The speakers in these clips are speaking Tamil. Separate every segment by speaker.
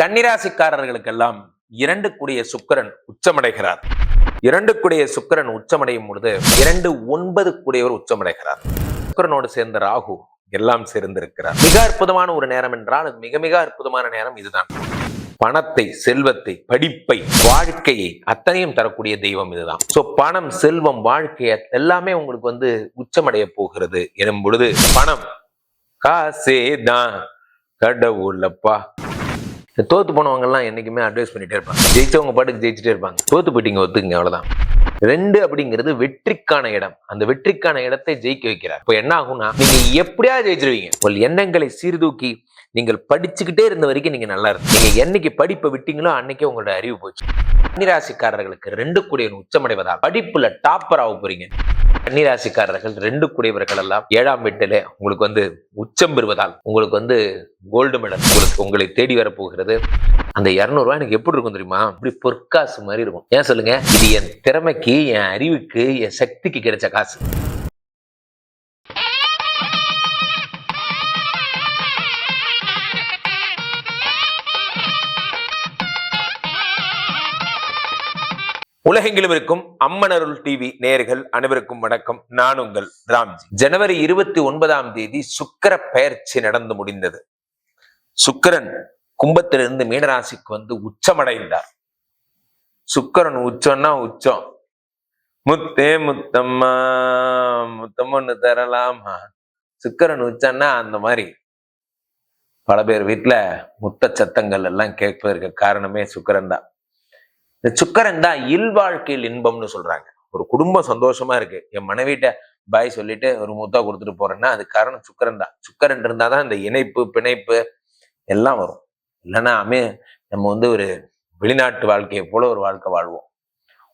Speaker 1: கன்னிராசிக்காரர்களுக்கெல்லாம் இரண்டு கூடிய சுக்கிரன் உச்சமடைகிறார். இரண்டு கூடிய சுக்கிரன் உச்சமடையும் பொழுது இரண்டு ஒன்பது கூடியவர் உச்சமடைகிறார். சுக்கிரனோடு சேர்ந்த ராகு எல்லாம் சேர்ந்திருக்கிறார். மிக அற்புதமான ஒரு நேரம் என்றால் அது மிக மிக அற்புதமான நேரம் இதுதான். பணத்தை செல்வத்தை படிப்பை வாழ்க்கையை அத்தனையும் தரக்கூடிய தெய்வம் இதுதான். சோ பணம் செல்வம் வாழ்க்கைய எல்லாமே உங்களுக்கு வந்து உச்சமடைய போகிறது எனும் பொழுது பணம் காசே தான் கடவுளப்பா. தோத்து போனவங்கலாம் என்றைக்குமே அட்வைஸ் பண்ணிகிட்டே இருப்பாங்க. ஜெயிச்சவங்க பாட்டுக்கு ஜெயிச்சுட்டே இருப்பாங்க. தோத்து போயிட்டீங்க ஒத்துக்குங்க அவ்வளோதான் ரெண்டு அப்படிங்கிறது வெற்றிக்கான இடம். அந்த வெற்றிக்கான இடத்தை ஜெயிக்க வைக்கிறார். இப்போ என்ன ஆகும்னா நீங்கள் எப்படியா ஜெயிச்சிருவீங்க. உங்கள் எண்ணங்களை சீர்தூக்கி நீங்கள் படிச்சுக்கிட்டே இருந்த வரைக்கும் நீங்கள் நல்லா இருக்கு நீங்கள் என்னைக்கு படிப்பை விட்டீங்களோ அன்னைக்கே உங்களோட அறிவு போச்சு. கன்னிராசிக்காரர்களுக்கு ரெண்டு குடியன் உச்சமடைவதால் படிப்புல டாப்பர் ஆக போறீங்க. கன்னிராசிக்காரர்கள் ரெண்டு கூடியவர்கள் எல்லாம் ஏழாம் வீட்டிலே உங்களுக்கு வந்து உச்சம் பெறுவதால் உங்களுக்கு வந்து கோல்டு மெடல் உங்களுக்கு உங்களை தேடி வரப்போகிறது. அந்த இரநூறுவா எனக்கு எப்படி இருக்கும் தெரியுமா? இப்படி பொற்காசு மாதிரி இருக்கும். ஏன் சொல்லுங்க? இது என் திறமைக்கு என் அறிவுக்கு என் சக்திக்கு கிடைச்ச காசு. உலகெங்கிலும் இருக்கும் அம்மனருள் டிவி நேர்கள் அனைவருக்கும் வணக்கம். நான் உங்கள் ராம்ஜி. ஜனவரி இருபத்தி ஒன்பதாம் தேதி சுக்கர பெயர்ச்சி நடந்து முடிந்தது. சுக்கிரன் கும்பத்திலிருந்து மீனராசிக்கு வந்து உச்சமடைந்தார். சுக்கிரன் உச்சம்னா உச்சம். முத்தே முத்தம்மா முத்தம்மன்னு தரலாமா? சுக்கிரன் உச்சம்னா அந்த மாதிரி. பல பேர் வீட்டுல முத்த சத்தங்கள் எல்லாம் கேட்பதற்கு காரணமே சுக்கரன் தான். இந்த சுக்கரன் தான் இல்வாழ்க்கையில் இன்பம்னு சொல்றாங்க. ஒரு குடும்பம் சந்தோஷமா இருக்கு. என் மனைவிட்ட பாய் சொல்லிட்டு ஒரு முத்தா கொடுத்துட்டு போறேன்னா அது காரணம் சுக்கரன் தான். சுக்கரன் இருந்தாதான் இந்த இணைப்பு பிணைப்பு எல்லாம் வரும். இல்லைன்னா அமே நம்ம வந்து ஒரு வெளிநாட்டு வாழ்க்கையை போல ஒரு வாழ்க்கை வாழ்வோம்.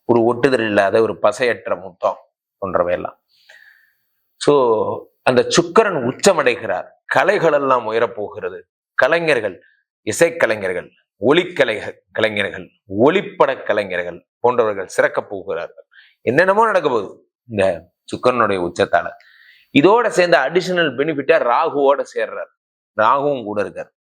Speaker 1: ஒரு ஒட்டுதல் இல்லாத ஒரு பசையற்ற முத்தம் போன்றவையெல்லாம். ஸோ அந்த சுக்கரன் உச்சமடைகிறார். கலைகள் எல்லாம் உயரப்போகிறது. கலைஞர்கள் இசைக்கலைஞர்கள் ஒளிக்கலை கலைஞர்கள் ஒளிப்பட கலைஞர்கள் போன்றவர்கள் சிறக்க போகிறார்கள். என்னென்னமோ நடக்க போகுது இந்த சுக்கரனுடைய உச்சத்தால. இதோட சேர்ந்த அடிஷனல் பெனிஃபிட்டா ராகுவோட சேர்றார். ராகுவும் கூட இருக்கார்.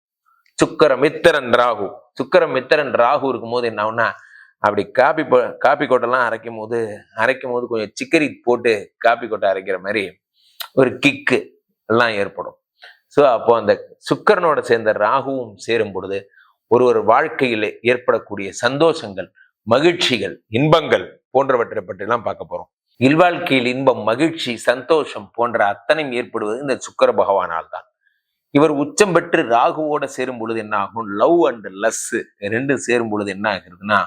Speaker 1: சுக்கர மித்திரன் ராகு. சுக்கர மித்திரன் ராகு இருக்கும்போது என்ன ஆகும்னா அப்படி காப்பி போ- காப்பி கொட்டெல்லாம் அரைக்கும் போது அரைக்கும் போது கொஞ்சம் சிக்கரி போட்டு காப்பி கொட்டை அரைக்கிற மாதிரி ஒரு கிக்கு எல்லாம் ஏற்படும். ஸோ அப்போ அந்த சுக்கரனோட சேர்ந்த ராகுவும் சேரும் பொழுது ஒரு ஒரு வாழ்க்கையில் ஏற்படக்கூடிய சந்தோஷங்கள் மகிழ்ச்சிகள் இன்பங்கள் போன்றவற்றை பற்றிலாம் பார்க்க போறோம். இல்வாழ்க்கையில் இன்பம் மகிழ்ச்சி சந்தோஷம் போன்ற அத்தனையும் ஏற்படுவது இந்த சுக்கர பகவானால் தான் இவர் உச்சம் பெற்று ராகுவோட சேரும் பொழுது என்ன ஆகும்? லவ் அண்ட் லஸ் ரெண்டும் சேரும் பொழுது என்ன ஆகுதுன்னா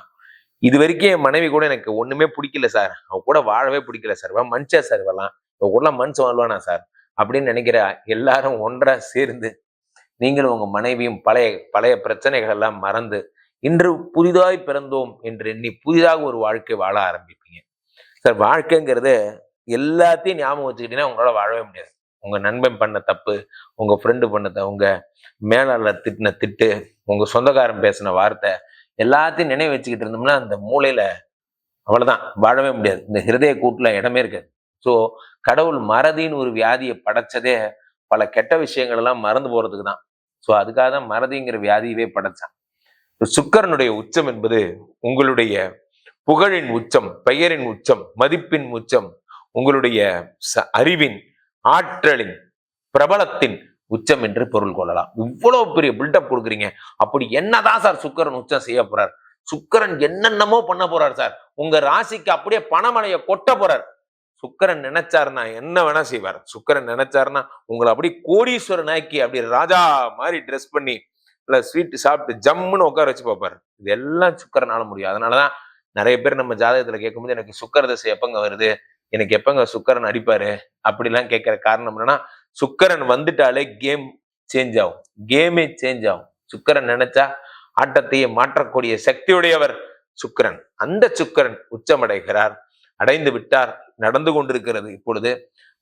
Speaker 1: இது வரைக்கும் என் மனைவி கூட எனக்கு ஒண்ணுமே பிடிக்கல சார். அவ கூட வாழவே பிடிக்கல சார். மனுஷா சார் வரலாம் இவ கூட மனுஷன் வாழ்வானா சார்? அப்படின்னு நினைக்கிற எல்லாரும் ஒன்றா சேர்ந்து நீங்களும் உங்க மனைவியும் பழைய பழைய பிரச்சனைகள் எல்லாம் மறந்து இன்று புதிதாய் பிறந்தோம் என்று எண்ணி புதிதாக ஒரு வாழ்க்கை வாழ ஆரம்பிப்பீங்க. சார் வாழ்க்கைங்கிறது எல்லாத்தையும் ஞாபகம் வச்சுக்கிட்டீங்கன்னா உங்களால வாழவே முடியாது. உங்க நண்பன் பண்ண தப்பு உங்க ஃப்ரெண்டு பண்ண த- உங்க மேலாளர் திட்டின திட்டு உங்க சொந்தக்காரன் பேசின வார்த்தை எல்லாத்தையும் நினைவு வச்சுக்கிட்டு இருந்தோம்னா அந்த மூளையில் அவ்வளவுதான். வாழவே முடியாது. இந்த ஹிருதய கூட்டுல இடமே இருக்காது. ஸோ கடவுள் மறதின்னு ஒரு வியாதியை படைச்சதே பல கெட்ட விஷயங்கள் எல்லாம் மறந்து போறதுக்கு தான் ஸோ அதுக்காக தான் மறதிங்கிற வியாதியவே படைச்சான். சுக்கரனுடைய உச்சம் என்பது உங்களுடைய புகழின் உச்சம் பெயரின் உச்சம் மதிப்பின் உச்சம் உங்களுடைய ச- அறிவின் ஆற்றலின் பிரபலத்தின் உச்சம் என்று பொருள் கொள்ளலாம். இவ்வளவு பெரிய பில்டப் கொடுக்குறீங்க. அப்படி என்னதான் சார் சுக்கரன் உச்சம் செய்ய போறார்? சுக்கரன் என்னென்னமோ பண்ண போறார் சார். உங்க ராசிக்கு அப்படியே பணமலையை கொட்ட போறார். சுக்கரன் நினைச்சாருன்னா என்ன வேணா செய்வார். சுக்கரன் நினைச்சாருன்னா உங்களை அப்படி கோடீஸ்வரன் ஆக்கி அப்படி ராஜா மாதிரி ட்ரெஸ் பண்ணி இல்ல ஸ்வீட் சாப்பிட்டு ஜம்முன்னு உட்கார வச்சு பார்ப்பாரு. இது எல்லாம் சுக்கரனால முடியும். அதனாலதான் நிறைய பேர் நம்ம ஜாதகத்துல கேட்கும்போது எனக்கு சுக்கர தசை எப்பங்க வருது? எனக்கு எப்பங்க சுக்கரன் அடிப்பாரு? அப்படிலாம் கேட்கிற காரணம் என்னன்னா சுக்கரன் வந்துட்டாலே கேம் சேஞ்ச் ஆகும். கேமே சேஞ்ச் ஆகும். சுக்கரன் நினைச்சா ஆட்டத்தையே மாற்றக்கூடிய சக்தியுடையவர் சுக்கிரன். அந்த சுக்கரன் உச்சமடைகிறார். அடைந்து விட்டார் நடந்து கொண்டிருக்கிறது. இப்பொழுது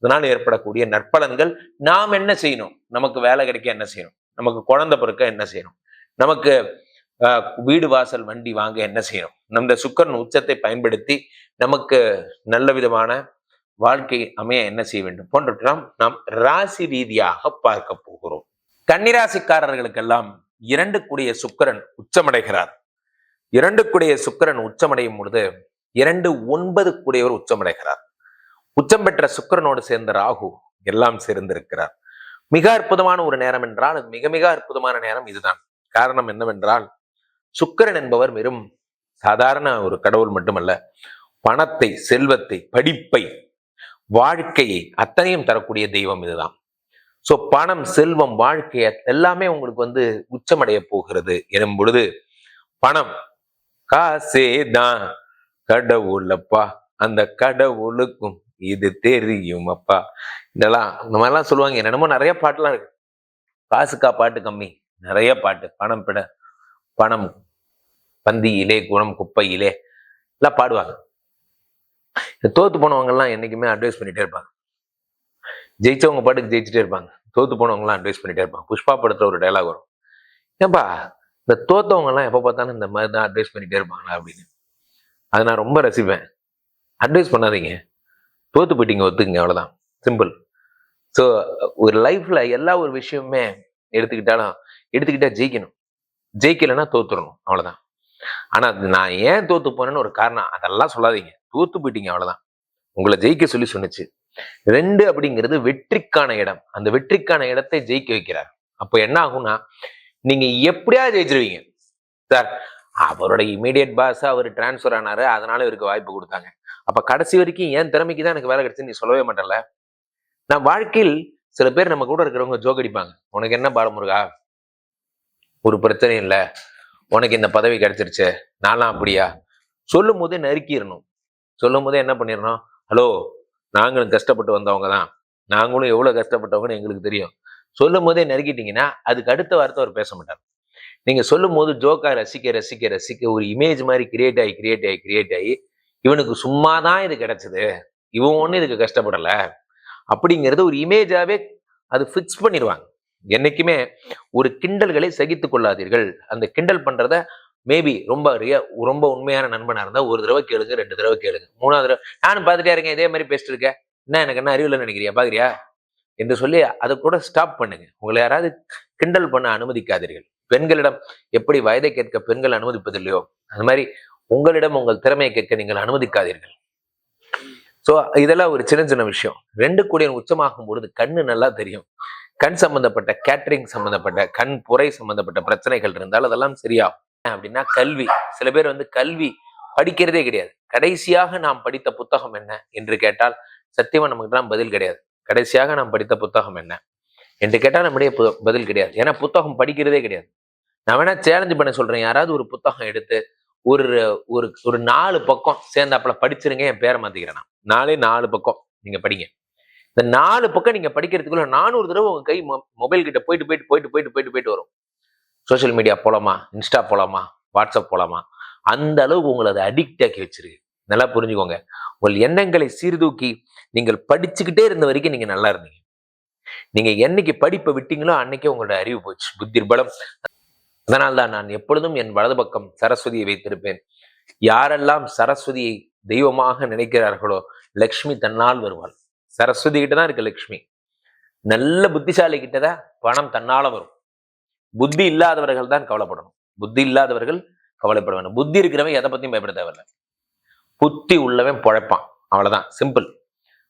Speaker 1: இதனால் ஏற்படக்கூடிய நற்பலன்கள் நாம் என்ன செய்யணும்? நமக்கு வேலை கிடைக்க என்ன செய்யணும்? நமக்கு குழந்தை பிறக்க என்ன செய்யணும்? நமக்கு வீடு வாசல் வண்டி வாங்க என்ன செய்யணும்? நம்ம சுக்கரன் உச்சத்தை பயன்படுத்தி நமக்கு நல்ல விதமான வாழ்க்கை அமைய என்ன செய்ய வேண்டும்? போன்றவற்றெல்லாம் நாம் ராசி ரீதியாக பார்க்க போகிறோம். கன்னிராசிக்காரர்களுக்கெல்லாம் இரண்டு கூடிய சுக்கிரன் உச்சமடைகிறார். இரண்டு கூடிய சுக்கிரன் உச்சமடையும் பொழுது இரண்டு ஒன்பது கூடியவர் உச்சமடைகிறார். உச்சம் பெற்ற சுக்கிரனோடு சேர்ந்த ராகு எல்லாம் சேர்ந்திருக்கிறார். மிக அற்புதமான ஒரு நேரம் என்றால் அது மிக மிக அற்புதமான நேரம் இதுதான். காரணம் என்னவென்றால் சுக்கிரன் என்பவர் வெறும் சாதாரண ஒரு கடவுள் மட்டுமல்ல பணத்தை செல்வத்தை படிப்பை வாழ்க்கையை அத்தனையும் தரக்கூடிய தெய்வம் இதுதான். சோ பணம் செல்வம் வாழ்க்கைய எல்லாமே உங்களுக்கு வந்து உச்சமடைய போகிறது எனும் பொழுது பணம் காசே தான். கடவுளப்பா. அந்த கடவுளுக்கும் இது தெரியும் அப்பா இதெல்லாம் இந்த மாதிரிலாம் சொல்லுவாங்க. என்னென்னமோ நிறைய பாட்டுலாம் இருக்கு. காசுக்கா பாட்டு கம்மி. நிறைய பாட்டு. பணம் பிட பணம் பந்தியிலே குணம் குப்பையிலே எல்லாம் பாடுவாங்க. இந்த தோத்து போனவங்கெல்லாம் என்றைக்குமே என்னைக்குமே அட்வைஸ் பண்ணிட்டே இருப்பாங்க. ஜெயிச்சவங்க பாட்டுக்கு ஜெயிச்சுட்டே இருப்பாங்க. தோத்து போனவங்கலாம் அட்வைஸ் பண்ணிட்டே இருப்பாங்க. புஷ்பா படத்துல ஒரு டைலாக் வரும். ஏன்பா இந்த தோத்தவங்க எப்போ பார்த்தாலும் இந்த மாதிரி தான் அட்வைஸ் பண்ணிட்டே இருப்பாங்களா அப்படின்னு. அதை நான் ரொம்ப ரசிப்பேன். அட்வைஸ் பண்ணாதீங்க. தோத்து போயிட்டீங்க ஒத்துக்குங்க அவ்வளோதான் சிம்பிள் ஸோ ஒரு லைஃப்பில் எல்லா ஒரு விஷயமுமே எடுத்துக்கிட்டாலும் எடுத்துக்கிட்டா ஜெயிக்கணும். ஜெயிக்கலைன்னா தோத்துடணும் அவ்வளோதான் ஆனால் நான் ஏன் தோத்து போனேன்னு ஒரு காரணம் அதெல்லாம் சொல்லாதீங்க. தோத்து போயிட்டீங்க அவ்வளோதான் உங்களை ஜெயிக்க சொல்லி சொன்னுச்சு. ரெண்டு அப்படிங்கிறது வெற்றிக்கான இடம். அந்த வெற்றிக்கான இடத்தை ஜெயிக்க வைக்கிறார். அப்போ என்ன ஆகும்னா நீங்க எப்படியா ஜெயிச்சிருவீங்க. சார் அவரோட இமீடியட் பாஸ் அவர் டிரான்ஸ்ஃபர் ஆனாரு. அதனால இவருக்கு வாய்ப்பு கொடுத்தாங்க. அப்ப கடைசி வரைக்கும் என் திறமைக்கு தான் எனக்கு வேலை கிடைச்சு நீ சொல்லவே மாட்டல நான் வாழ்க்கையில் சில பேர் நம்ம கூட இருக்கிறவங்க ஜோக் அடிப்பாங்க. உனக்கு என்ன பாலமுருகா? ஒரு பிரச்சனையும் இல்லை. உனக்கு இந்த பதவி கிடைச்சிருச்சு. நான்லாம் அப்படியா? சொல்லும் போதே நறுக்கிடணும். சொல்லும் போதே என்ன பண்ணிடணும்? ஹலோ நாங்களும் கஷ்டப்பட்டு வந்தவங்க தான். நாங்களும் எவ்வளவு கஷ்டப்பட்டவங்கன்னு எங்களுக்கு தெரியும். சொல்லும் போதே நறுக்கிட்டீங்கன்னா அதுக்கு அடுத்த வார்த்தை அவர் பேச மாட்டார். நீங்க சொல்லும் போது ஜோக்கா ரசிக்க ரசிக்க ரசிக்க ஒரு இமேஜ் மாதிரி கிரியேட் ஆகி கிரியேட் ஆகி கிரியேட் ஆகி இவனுக்கு சும்மா தான் இது கிடைச்சது. இவன் ஒன்றும் இதுக்கு கஷ்டப்படல. அப்படிங்கிறது ஒரு இமேஜாவே அது ஃபிக்ஸ் பண்ணிடுவாங்க. என்னைக்குமே ஒரு கிண்டல்களை சகித்து கொள்ளாதீர்கள். அந்த கிண்டல் பண்ணுறத மேபி ரொம்ப ரிய ரொம்ப உண்மையான நண்பனாக இருந்தால் ஒரு தடவை கேளுங்க ரெண்டு தடவை கேளுங்க மூணாவது தடவை நானும் பார்த்துட்டே இருக்கேன் இதே மாதிரி பேசிட்டு இருக்கேன் என்ன எனக்கு என்ன அறிவில்லை நினைக்கிறியா? பார்க்குறியா என்று சொல்லி அதை கூட ஸ்டாப் பண்ணுங்க. உங்களை யாராவது கிண்டல் பண்ண அனுமதிக்காதீர்கள். பெண்களிடம் எப்படி வயதை கேட்க பெண்கள் அனுமதிப்பதில்லையோ அந்த மாதிரி உங்களிடம் உங்கள் திறமையை கேட்க நீங்கள் அனுமதிக்காதீர்கள். சோ இதெல்லாம் ஒரு சின்ன சின்ன விஷயம். ரெண்டு கூடிய உச்சமாகும் பொழுது கண்ணு நல்லா தெரியும். கண் சம்பந்தப்பட்ட கேட்டரிங் சம்பந்தப்பட்ட கண் புரை சம்பந்தப்பட்ட பிரச்சனைகள் இருந்தால் அதெல்லாம் சரியாகும். அப்படின்னா கல்வி சில பேர் வந்து கல்வி படிக்கிறதே கிடையாது. கடைசியாக நாம் படித்த புத்தகம் என்ன என்று கேட்டால் சத்தியமா நமக்குலாம் பதில் கிடையாது. கடைசியாக நாம் படித்த புத்தகம் என்ன என்று கேட்டால் நம்முடைய பு- பதில் கிடையாது. ஏன்னா புத்தகம் படிக்கிறதே கிடையாது. நான் வேணா சேலஞ்சு பண்ண சொல்றேன். யாராவது ஒரு புத்தகம் எடுத்து ஒரு ஒரு ஒரு நாலு பக்கம் சேர்ந்தாப்புல படிச்சிருங்க என் பேரை மாத்திக்கிறேன் நான். நாலே நாலு பக்கம் நீங்க படிங்க. இந்த நாலு பக்கம் நீங்க படிக்கிறதுக்குள்ள நானூறு தடவை உங்க கை மொபைல் கிட்ட போயிட்டு போயிட்டு போயிட்டு போயிட்டு போயிட்டு போயிட்டு வரும். சோசியல் மீடியா போலாமா? இன்ஸ்டா போலாமா? வாட்ஸ்அப் போலாமா? அந்த அளவுக்கு உங்களை அதை அடிக்ட் ஆக்கி வச்சிருக்கு. நல்லா புரிஞ்சுக்கோங்க. உங்கள் எண்ணங்களை சீர்தூக்கி நீங்கள் படிச்சுக்கிட்டே இருந்த வரைக்கும் நீங்க நல்லா இருந்தீங்க. நீங்க என்னைக்கு படிப்பை விட்டீங்களோ அன்னைக்கே உங்களோட அறிவு போச்சு. புத்தி பலம் அதனால்தான் நான் எப்பொழுதும் என் வலது பக்கம் சரஸ்வதியை வைத்திருப்பேன். யாரெல்லாம் சரஸ்வதியை தெய்வமாக நினைக்கிறார்களோ லக்ஷ்மி தன்னால் வருவாள். சரஸ்வதி கிட்ட தான் இருக்கு லக்ஷ்மி. நல்ல புத்திசாலி கிட்டதான் பணம் தன்னால வரும். புத்தி இல்லாதவர்கள் தான் கவலைப்படணும். புத்தி இல்லாதவர்கள் கவலைப்பட வேணும் புத்தி இருக்கிறவன் எதை பத்தியும் பயப்பட தேவையில்ல. புத்தி உள்ளவன் பொழைப்பான். அவ்வளவுதான். சிம்பிள்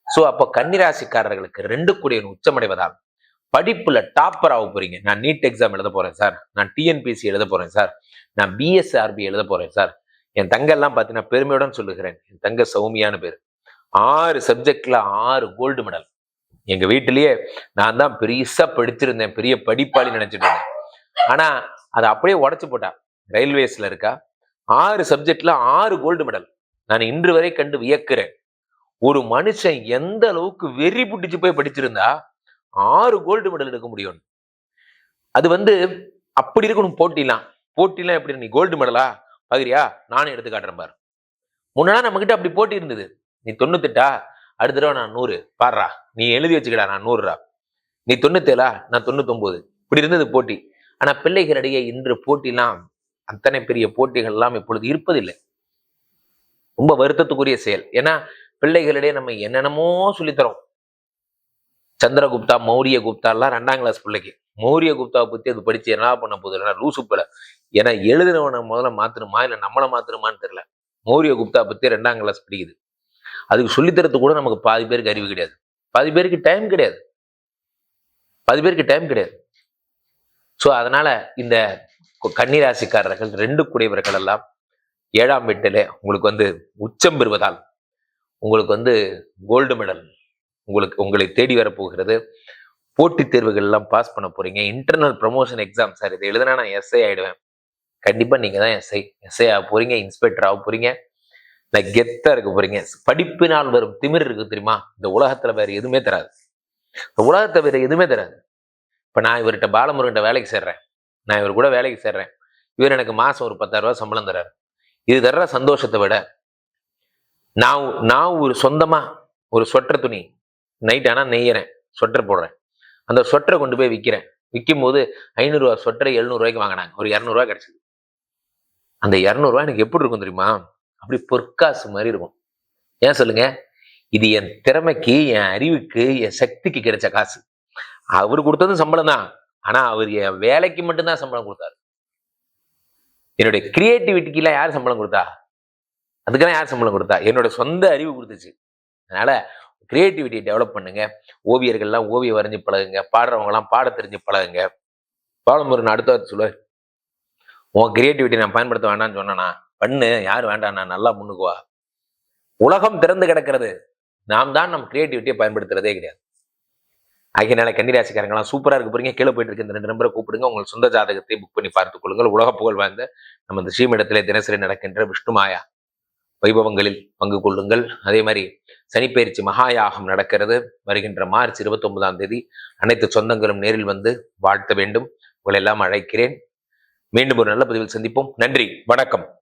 Speaker 1: சோ அப்போ கன்னிராசிக்காரர்களுக்கு ரெண்டு கூடிய உச்சமடைவதால் படிப்புல டாப்பர் ஆக போறீங்க. நான் நீட் எக்ஸாம் எழுத போறேன் சார் நான் டிஎன்பிசி எழுத போறேன் சார் நான் பிஎஸ்ஆர்பி எழுத போறேன் சார் என் தங்கெல்லாம் பார்த்தீங்கன்னா பெருமையுடன் சொல்லுகிறேன். என் தங்க சௌமியான பேர். ஆறு சப்ஜெக்ட்ல ஆறு கோல்டு மெடல் எங்க வீட்டிலேயே நான் தான் பெருசா படிச்சிருந்தேன் பெரிய படிப்பாளி நினைச்சிட்டு இருந்தேன். ஆனா அதை அப்படியே உடச்சு போட்டா. ரயில்வேஸ்ல இருக்கா? ஆறு சப்ஜெக்ட்ல ஆறு கோல்டு மெடல் நான் இன்று வரை கண்டு வியக்கிறேன். ஒரு மனுஷன் எந்த அளவுக்கு வெறி புட்டிச்சு போய் படிச்சிருந்தா ஆறு கோல்டு மெடல் எடுக்க முடியும். அது வந்து அப்படி இருக்கணும் போட்டிலாம். போட்டிலாம் எப்படி நீ கோல்டு மெடலா பகிரியா? நானும் எடுத்து காட்டுறேன் பாரு. முன்னாடி நம்ம கிட்ட அப்படி போட்டி இருந்தது. நீ தொண்ணூத்தெட்டா? அடுத்த தடவை நான் நூறு. பாடுறா நீ எழுதி வச்சுக்கடா நான் நூறுரா நீ தொண்ணூத்தேழா? நான் தொண்ணூத்தொம்பது. இப்படி இருந்தது போட்டி. ஆனா பிள்ளைகளிடையே இன்று போட்டிலாம் அத்தனை பெரிய போட்டிகள் எல்லாம் இப்பொழுது இருப்பதில்லை. ரொம்ப வருத்தத்துக்குரிய செயல். ஏன்னா பிள்ளைகளிடையே நம்ம என்னென்னமோ சொல்லித்தரோம். சந்திரகுப்தா மௌரிய குப்தா எல்லாம் ரெண்டாம் கிளாஸ் பிள்ளைக்கு. மௌரிய குப்தாவை பத்தி அது படிச்சு என்ன பண்ண போகுது? இல்லைன்னா லூசு போல. ஏன்னா எழுதுனவனை முதல்ல மாற்றணுமா இல்லை நம்மளை மாற்றணுமான்னு தெரியல. மௌரிய குப்தா பத்தி ரெண்டாம் கிளாஸ் பிடிக்குது. அதுக்கு சொல்லித்தரத்து கூட நமக்கு பாதி பேருக்கு அறிவு கிடையாது. பாதி பேருக்கு டைம் கிடையாது. பாதி பேருக்கு டைம் கிடையாது. ஸோ அதனால இந்த கன்னிராசிக்காரர்கள் ரெண்டு குடையவர்கள் எல்லாம் ஏழாம் வீட்டிலே உங்களுக்கு வந்து உச்சம் பெறுவதால் உங்களுக்கு வந்து கோல்டு மெடல் உங்களுக்கு உங்களை தேடி வரப்போகிறது. போட்டித் தேர்வுகள் எல்லாம் பாஸ் பண்ண போறீங்க. இன்டர்னல் ப்ரமோஷன் எக்ஸாம் சார் இது எழுதுனா நான் எஸ்ஐ ஆயிடுவேன். கண்டிப்பா நீங்க தான் எஸ்ஐ எஸ்ஐ ஆக போறீங்க இன்ஸ்பெக்டர் ஆக போறீங்க. நான் கெத்தா இருக்க போறீங்க. படிப்பினால் வரும் திமிர் இருக்கு தெரியுமா? இந்த உலகத்துல வேற எதுவுமே தராது. இந்த உலகத்தை வேற எதுவுமே தராது. இப்ப நான் இவர்கிட்ட பாலமுருகன்ட்ட வேலைக்கு சேர்றேன். நான் இவர் கூட வேலைக்கு சேர்றேன். இவர் எனக்கு மாசம் ஒரு பத்தாயிரம் ரூபாய் சம்பளம் தர்றாரு. இது தர்ற சந்தோஷத்தை விட நான் நான் ஒரு சொந்தமா ஒரு சொற்ற துணி நைட் ஆனால் நெய்யறேன். ஸ்வெட்டர் போடுறேன். அந்த ஸ்வெட்டரை கொண்டு போய் விற்கிறேன் விற்கும் போது ஐநூறுரூவா ஸ்வெட்டரை எழுநூறுவாய்க்கு வாங்கினாங்க. ஒரு இரநூறுவா கிடச்சிது. அந்த இரநூறுவா எனக்கு எப்படி இருக்கும் தெரியுமா? அப்படி பொற்காசு மாதிரி இருக்கும். ஏன் சொல்லுங்க? இது என் திறமைக்கு என் அறிவுக்கு என் சக்திக்கு கிடைச்ச காசு. அவர் கொடுத்ததும் சம்பளம் தான். ஆனா அவர் என் வேலைக்கு மட்டும்தான் சம்பளம் கொடுத்தாரு. என்னுடைய கிரியேட்டிவிட்டிக்கெல்லாம் யார் சம்பளம் கொடுத்தா? அதுக்கெல்லாம் யார் சம்பளம் கொடுத்தா? என்னோட சொந்த அறிவு கொடுத்துச்சு. அதனால கிரியேட்டிவிட்டியை டெவலப் பண்ணுங்க. ஓவியர்கள்லாம் ஓவியம் வரைஞ்சு பழகுங்க. பாடுறவங்கலாம் பாட தெரிஞ்சு பழகுங்க. பாலமுருகன் அடுத்த சொல்லுவார். உன் கிரியேட்டிவிட்டி நான் பயன்படுத்த வேண்டாம்னு சொன்னேனா? பண்ணு. யார் வேண்டாம். நான் நல்லா முன்னுக்குவா உலகம் திறந்து கிடக்கிறது. நாம் தான் நம் கிரியேட்டிவிட்டியை பயன்படுத்துறதே கிடையாது. ஆகியனால கன்னிராசிக்காரங்களாம் சூப்பரா இருக்க போறீங்க கீழே போயிட்டு இருக்க இந்த ரெண்டு நம்பரை கூப்பிடுங்க. உங்கள் சொந்த ஜாதகத்தை புக் பண்ணி பார்த்துக் கொள்ளுங்கள். உலக புகழ் வாய்ந்த நம்ம இந்த ஸ்ரீமிடத்திலே தினசரி நடக்கின்ற விஷ்ணு மாயா. வைபவங்களில் பங்கு கொள்ளுங்கள். அதே மாதிரி சனிப்பெயர்ச்சி மகாயாகம் நடக்கிறது. வருகின்ற மார்ச் இருபத்தி ஒன்பதாம் தேதி அனைத்து சொந்தங்களும் நேரில் வந்து வாழ்த்த வேண்டும். உங்களை எல்லாம் அழைக்கிறேன். மீண்டும் ஒரு நல்ல பதிவில் சந்திப்போம். நன்றி. வணக்கம்.